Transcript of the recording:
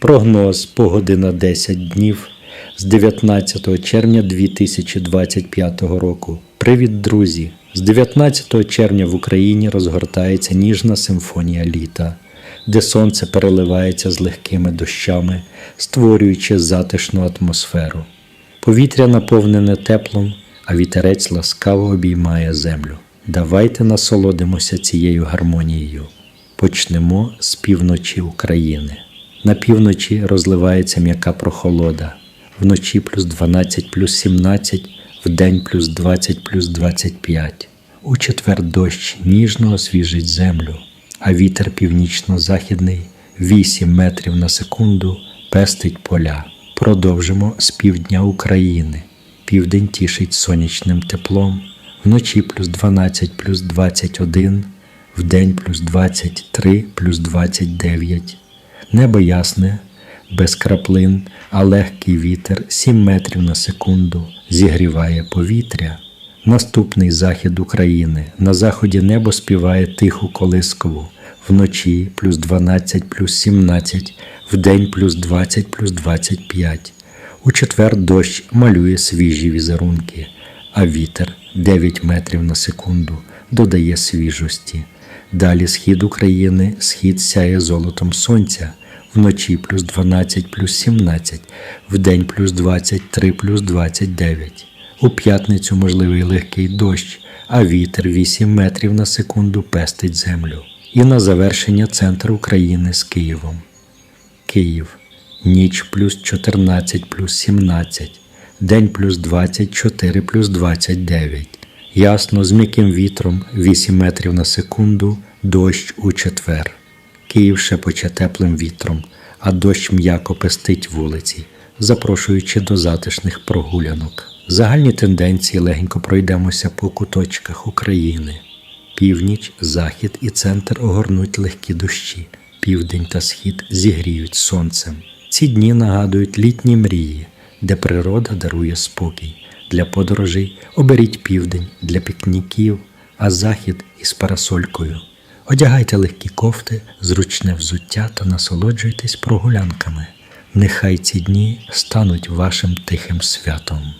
Прогноз погоди на 10 днів з 19 червня 2025 року. Привіт, друзі! З 19 червня в Україні розгортається ніжна симфонія літа, де сонце переливається з легкими дощами, створюючи затишну атмосферу. Повітря наповнене теплом, а вітерець ласкаво обіймає землю. Давайте насолодимося цією гармонією. Почнемо з півночі України. На півночі розливається м'яка прохолода. Вночі плюс 12 плюс 17, вдень плюс 20 плюс 25. У четвер дощ ніжно освіжить землю, а вітер північно-західний 8 метрів на секунду пестить поля. Продовжимо з півдня України. Південь тішить сонячним теплом, вночі плюс 12 плюс 21, вдень плюс 23 плюс 29. Небо ясне, без краплин, а легкий вітер 7 метрів на секунду зігріває повітря. Наступний захід України. На заході небо співає тиху колискову. Вночі плюс 12 плюс 17, вдень плюс 20 плюс 25. У четвер дощ малює свіжі візерунки, а вітер 9 метрів на секунду додає свіжості. Далі схід України, схід сяє золотом сонця, вночі плюс 12 плюс 17, вдень плюс 23 плюс 29. У п'ятницю можливий легкий дощ, а вітер 8 метрів на секунду пестить землю. І на завершення центр України з Києвом. Київ. Ніч плюс 14 плюс 17, день плюс 24 плюс 29. Ясно з м'яким вітром 8 метрів на секунду, дощ у четвер. Київ шепоче теплим вітром, а дощ м'яко пестить вулиці, запрошуючи до затишних прогулянок. Загальні тенденції легенько пройдемося по куточках України. Північ, захід і центр огорнуть легкі дощі, південь та схід зігріють сонцем. Ці дні нагадують літні мрії, де природа дарує спокій. Для подорожей оберіть південь для пікніків, а захід із парасолькою. Одягайте легкі кофти, зручне взуття та насолоджуйтесь прогулянками. Нехай ці дні стануть вашим тихим святом.